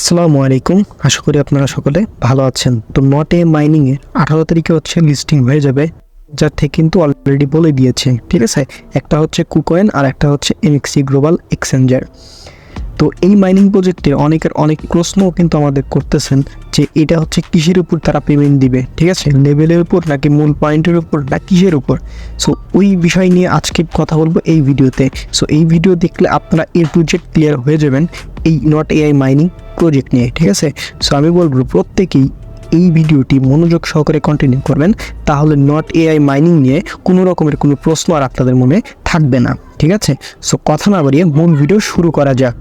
আসসালামু আলাইকুম। আশা করি আপনারা সকলে ভালো আছেন। তো নট নটে মাইনিংয়ে আঠারো তারিখে হচ্ছে লিস্টিং হয়ে যাবে, যার থেকে কিন্তু অলরেডি বলে দিয়েছে। ঠিক আছে? একটা হচ্ছে কুকয়েন আর একটা হচ্ছে এমএক্সি গ্লোবাল এক্সচেঞ্জার তো এই মাইনিং প্রজেক্টে অনেকের অনেক প্রশ্নও কিন্তু আমাদের করতেছেন যে এটা হচ্ছে কিসের উপর তারা পেমেন্ট দিবে, ঠিক আছে? লেভেলের উপর নাকি মূল পয়েন্টের উপর না কিসের উপর? সো ওই বিষয় নিয়ে আজকে কথা বলব এই ভিডিওতে। সো এই ভিডিও দেখলে আপনারা এর প্রজেক্ট ক্লিয়ার হয়ে যাবেন এই নট এআই মাইনিং প্রজেক্ট নিয়ে, ঠিক আছে? সো আমি বলব প্রত্যেকেই এই ভিডিওটি মনোযোগ সহকারে কন্টিনিউ করবেন, তাহলে নট এআই মাইনিং নিয়ে কোনো রকমের কোনো প্রশ্ন আর আপনাদের মনে থাকবে না, ঠিক আছে? সো কথা না বাড়িয়ে মূল ভিডিও শুরু করা যাক।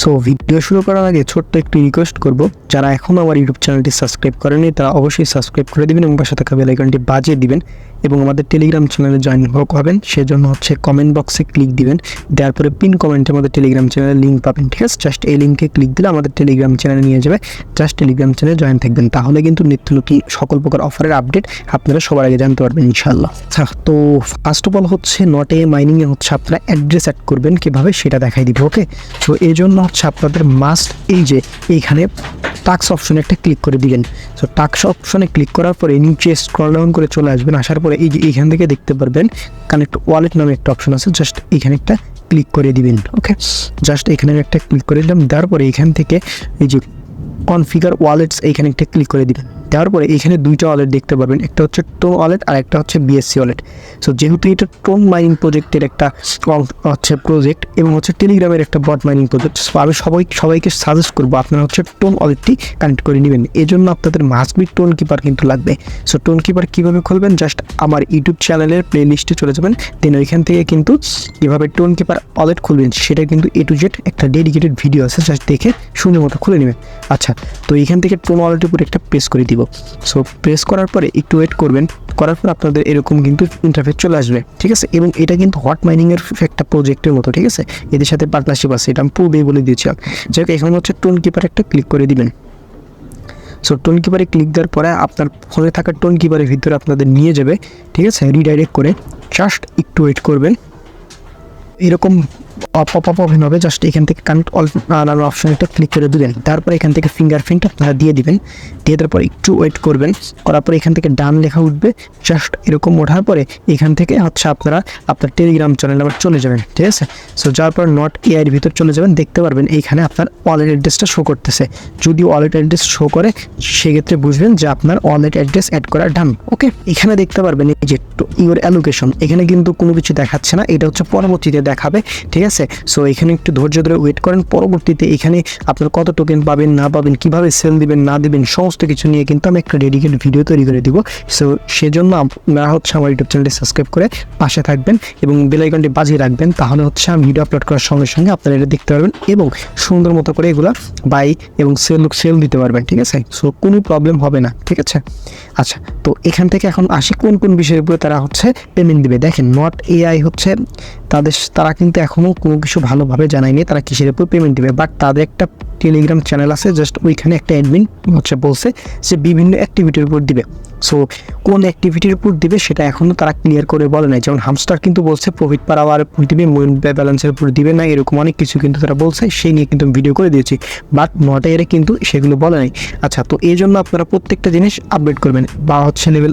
সো ভিডিও শুরু করার আগে ছোট্ট একটি রিকোয়েস্ট করব। যারা এখনও আমার ইউটিউব চ্যানেলটি সাবস্ক্রাইব করেনি তারা অবশ্যই সাবস্ক্রাইব করে দিবেন এবং পাশে থাকা বেলাইকনটি বাজিয়ে দিবেন। এবং আমাদের টেলিগ্রাম চ্যানেলে জয়েন হবেন, সেজন্য হচ্ছে কমেন্ট বক্সে ক্লিক দিবেন, দেওয়ার পরে পিন কমেন্টে আমাদের টেলিগ্রাম চ্যানেলের লিঙ্ক পাবেন, ঠিক আছে? জাস্ট এই লিঙ্কে ক্লিক দিলে আমাদের টেলিগ্রাম চ্যানেলে নিয়ে যাবে জাস্ট টেলিগ্রাম চ্যানেলে জয়েন থাকবেন। তাহলে কিন্তু নিত্য নতুন সকল প্রকার অফারের আপডেট আপনারা সবার আগে জানতে পারবেন ইনশাল্লাহ আচ্ছা তো ফার্স্ট অফ অল হচ্ছে নট এ মাইনিংয়ে হচ্ছে আপনারা অ্যাড্রেস অ্যাড করবেন কীভাবে, সেটা দেখাই দিব ওকে তো এই জন্য হচ্ছে আপনাদের মাস্ট এই যে এইখানে টাক্স অপশনে একটা ক্লিক করে দিলেন তো টাক্স অপশনে ক্লিক করার পরে নিচে স্ক্রল ডাউন করে চলে আসবেন, আসার পরে এই যে এইখান থেকে দেখতে পারবেন কানেক্ট ওয়ালেট নামে একটা অপশন আছে জাস্ট এখানে একটা ক্লিক করে দিবেন ওকে জাস্ট এখানে একটা ক্লিক করে দিলাম তারপরে এখান থেকে এই যে কনফিগার ওয়ালেটস এইখানে একটা ক্লিক করে দিবেন। দেওয়ার পরে এখানে দুইটা ওয়ালেট দেখতে পারবেন। একটা হচ্ছে টোন ওয়ালেট আর একটা হচ্ছে বিএসসি ওয়ালেট সো যেহেতু এটা টোন মাইনিং প্রজেক্টের একটা হচ্ছে প্রজেক্ট এবং হচ্ছে টেলিগ্রামের একটা বট মাইনিং প্রজেক্ট সো আমি সবাই, সবাইকে সাজেস্ট করব আপনারা হচ্ছে টোন ওয়ালেটটি কানেক্ট করে নেবেন। এই জন্য আপনাদের মাসবি টোন কিপার কিন্তু লাগবে। সো টোন কিপার কীভাবে খুলবেন? জাস্ট আমার ইউটিউব চ্যানেলের প্লে লিস্টে চলে যাবেন। দেন ওইখান থেকে কিন্তু কীভাবে টোন কিপার ওয়ালেট খুলবেন, সেটা কিন্তু এ টু জেড একটা ডেডিকেটেড ভিডিও আছে। জাস্ট দেখে সুন্দর মতো খুলে নেবেন। আচ্ছা তো এইখান থেকে টোন ওয়ালেটের একটা প্রেস করে দিব। সো প্রেস করার পরে একটু ওয়েট করবেন। করার পর আপনাদের এরকম কিন্তু ইন্টারফেস চলে আসবে, ঠিক আছে? এবং এটা কিন্তু হট মাইনিংয়ের একটা প্রজেক্টের মতো, ঠিক আছে? এদের সাথে পার্টনারশিপ আছে, এটা আমি পূর্বেই বলে দিয়েছিলাম যাই হোক, এখানে হচ্ছে টোন কিপার একটা ক্লিক করে দিবেন। সো টোন কিপারে ক্লিক দেওয়ার পরে আপনার ফোনে থাকা টোন কিপারের ভিতরে আপনাদের নিয়ে যাবে, ঠিক আছে? রিডাইরেক্ট করে জাস্ট একটু ওয়েট করবেন। এরকম পপ আপ ওপেন হবে। জাস্ট এখান থেকে কানেক্ট অল নানান অপশন একটা ক্লিক করে দিবেন। তারপর এখান থেকে ফিঙ্গারপ্রিন্ট আপনারা দিয়ে দিবেন। দিয়ে দেওয়ার পর একটু ওয়েট করবেন। করার পর এখান থেকে ডান লেখা উঠবে। জাস্ট এরকম ওঠার পরে এখান থেকে হচ্ছে আপনারা আপনার টেলিগ্রাম চ্যানেল আবার চলে যাবেন। ঠিক আছে? সো যাওয়ার পর নট এআইয়ের ভিতর চলে যাবেন, দেখতে পারবেন এইখানে আপনার ওয়ালেট অ্যাড্রেসটা শো করতেছে। যদি ওয়ালেট অ্যাড্রেস শো করে, সেক্ষেত্রে বুঝবেন যে আপনার ওয়ালেট অ্যাড্রেস অ্যাড করা ডান ওকে এখানে দেখতে পারবেন এই যে ইউর অ্যালোকেশন এখানে কিন্তু কোনো কিছু দেখাচ্ছে না। এটা হচ্ছে পরবর্তীতে দেখাবে। ঠিক আছে? সো এখানে একটু ধৈর্য ধরে ওয়েট করেন। পরবর্তীতে এখানে আপনার কত টোকেন পাবেন, না পাবেন, কীভাবে সেল দিবেন, না দিবেন, সমস্ত কিছু নিয়ে কিন্তু আমি একটা ডেডিকেট ভিডিও তৈরি করে দিব। সো সেজন্য আপনারা হচ্ছে আমার ইউটিউব চ্যানেলটি সাবস্ক্রাইব করে পাশে থাকবেন এবং বেলাইকনটি বাজিয়ে রাখবেন। তাহলে হচ্ছে আমি ভিডিও আপলোড করার সঙ্গে সঙ্গে আপনারা এটা দেখতে পারবেন এবং সুন্দর মতো করে এগুলো বাই এবং সেল সেল দিতে পারবেন, ঠিক আছে? সো কোনো প্রবলেম হবে না, ঠিক আছে? আচ্ছা তো এখান থেকে এখন আসি কোন কোন বিষয়ের উপরে তারা হচ্ছে পেমেন্ট দিবে। দেখেন নট এআই হচ্ছে তাদের তারা কিন্তু এখনও কোনো কিছু ভালোভাবে জানায়নি, তারা কিসের উপর পেমেন্ট দিবে? বাট তাদের একটা টেলিগ্রাম চ্যানেল আছে জাস্ট ওইখানে একটা অ্যাডমিন হচ্ছে বলছে যে বিভিন্ন অ্যাক্টিভিটির উপর দিবে। সো কোন অ্যাক্টিভিটির উপর দিবে সেটা এখনও তারা ক্লিয়ার করে বলে নাই। যেমন হামস্টার কিন্তু বলছে প্রফিট পার আওয়ার উপর দিবে ব্যালেন্সের উপর দিবে না। এরকম অনেক কিছু কিন্তু তারা বলছে, সেই নিয়ে কিন্তু ভিডিও করে দিয়েছি। বাট নটা এর কিন্তু সেগুলো বলে নাই। আচ্ছা তো এই জন্য আপনারা প্রত্যেকটা জিনিস আপডেট করবেন। বা হচ্ছে লেভেল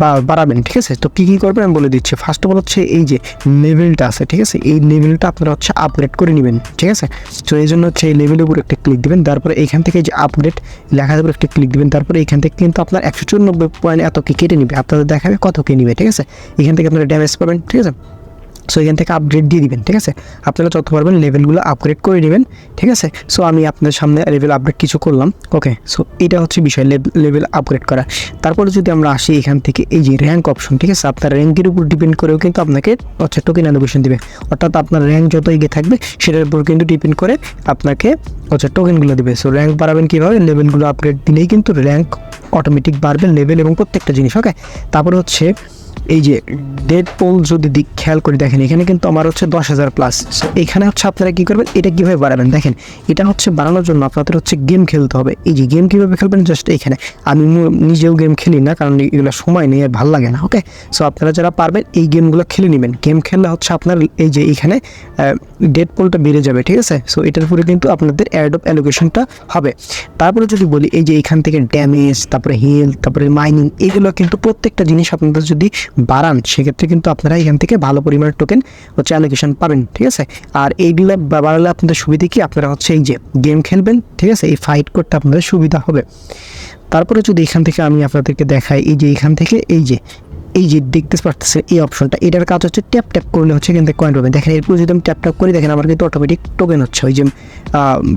বা বাড়াবেন, ঠিক আছে? তো কী কী করবেন? আমি বলে দিচ্ছি। ফার্স্ট অফ অল হচ্ছে এই যে লেভেলটা আছে, ঠিক আছে? এই লেভেলটা আপনারা হচ্ছে আপডেট করে নেবেন, ঠিক আছে? তো এই জন্য হচ্ছে এই লেভেলের উপর একটা ক্লিক দেবেন, তারপরে এখান থেকে যে আপডেট লেখার উপর একটা ক্লিক দেবেন, তারপরে এখান থেকে কিন্তু আপনার একশো চুরানব্বই পয়েন্ট এত কি কেটে নেবে। আপনাদের দেখাবে কত কে নেবে, ঠিক আছে? এখান থেকে আপনারা ড্যামেজ পাবেন, ঠিক আছে? সো এখান থেকে আপগ্রেড দিয়ে দিবেন, ঠিক আছে? আপনারা যত পারবেন লেভেলগুলো আপগ্রেড করে নেবেন ঠিক আছে? সো আমি আপনাদের সামনে লেভেল আপগ্রেড কিছু করলাম ওকে সো এটা হচ্ছে বিষয় লেভেল আপগ্রেড করা। তারপরে যদি আমরা আসি এখান থেকে, এই যে র্যাঙ্ক অপশন ঠিক আছে? আপনার র্যাঙ্কের উপর ডিপেন্ড করেও কিন্তু আপনাকে হচ্ছে টোকেন অ্যালোকেশন দেবে। অর্থাৎ আপনার র্যাঙ্ক যত এগিয়ে থাকবে, সেটার উপর কিন্তু ডিপেন্ড করে আপনাকে হচ্ছে টোকেনগুলো দেবে। সো র্যাঙ্ক বাড়াবেন কীভাবে? লেভেলগুলো আপগ্রেড দিলেই কিন্তু র্যাঙ্ক অটোমেটিক বাড়বে লেভেল এবং প্রত্যেকটা জিনিস ওকে তারপরে হচ্ছে এই যে ডেড পোল যদি দিক খেয়াল করে দেখেন, এখানে কিন্তু আমার হচ্ছে দশ হাজার প্লাস এখানে হচ্ছে আপনারা কী করবেন? এটা কীভাবে বাড়াবেন? দেখেন, এটা হচ্ছে বাড়ানোর জন্য আপনাদের হচ্ছে গেম খেলতে হবে। এই যে গেম কীভাবে খেলবেন? জাস্ট এখানে। আমি নিজেও গেম খেলি না, কারণ এগুলো সময় নেই আর ভালো লাগে না ওকে সো আপনারা যারা পারবেন, এই গেমগুলো খেলে নেবেন। গেম খেললে হচ্ছে আপনার এই যে এইখানে ডেড পোলটা বেড়ে যাবে, ঠিক আছে? সো এটার উপরে কিন্তু আপনাদের অ্যাড অফ অ্যালোকেশনটা হবে। তারপরে যদি বলি, এই যে এখান থেকে ড্যামেজ তারপরে হেলথ তারপরে মাইনিং এগুলো কিন্তু প্রত্যেকটা জিনিস আপনাদের যদি বাড়ান, সেক্ষেত্রে কিন্তু আপনারা এখান থেকে ভালো পরিমাণের টোকেন হচ্ছে অ্যালোকেশন পাবেন, ঠিক আছে? আর এই বা- বাড়ালে আপনাদের সুবিধা কি? আপনারা হচ্ছে এই যে গেম খেলবেন, ঠিক আছে? এই ফাইট করতে আপনাদের সুবিধা হবে। তারপরে যদি এখান থেকে আমি আপনাদেরকে দেখাই, এই যে এখান থেকে, এই যে এই যে দেখতে পাচ্ছেন এই অপশনটা এটার কাজ হচ্ছে ট্যাপ ট্যাপ করলে হচ্ছে কিন্তু কয়েন পাবেন। দেখেন, এরপর যদি আমি ট্যাপ ট্যাপ করি, দেখেন আমার কিন্তু অটোমেটিক টোকেন হচ্ছে ওই যে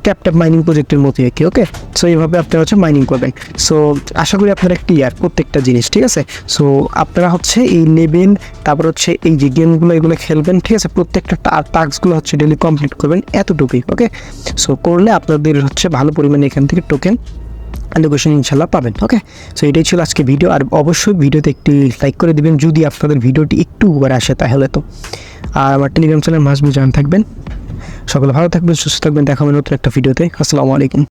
ট্যাপ ট্যাপ মাইনিং প্রজেক্টের মতো কি ওকে সো এইভাবে আপনারা হচ্ছে মাইনিং করবেন। সো আশা করি আপনারা ক্লিয়ার প্রত্যেকটা জিনিস, ঠিক আছে? সো আপনারা হচ্ছে এই নেবেন, তারপর হচ্ছে এই যে গেমগুলো এগুলো খেলবেন, ঠিক আছে? প্রত্যেকটা টাস্কগুলো হচ্ছে ডেলি কমপ্লিট করবেন এতটুকুই ওকে সো করলে আপনাদের হচ্ছে ভালো পরিমাণে এখান থেকে টোকেন অ্যালোকেশন ইনশাল্লাহ পাবেন। ওকে সো এটাই ছিল আজকে ভিডিও আর অবশ্যই ভিডিওতে একটি লাইক করে দিবেন। যদি আপনাদের ভিডিওটি একটু উপরে আসে তাহলে তো। আর আমার টেলিগ্রাম চ্যানেল মাসবি জান থাকবেন। সকলে ভালো থাকবেন, সুস্থ থাকবেন। দেখা হবে নতুন একটা ভিডিওতে আসসালামু আলাইকুম।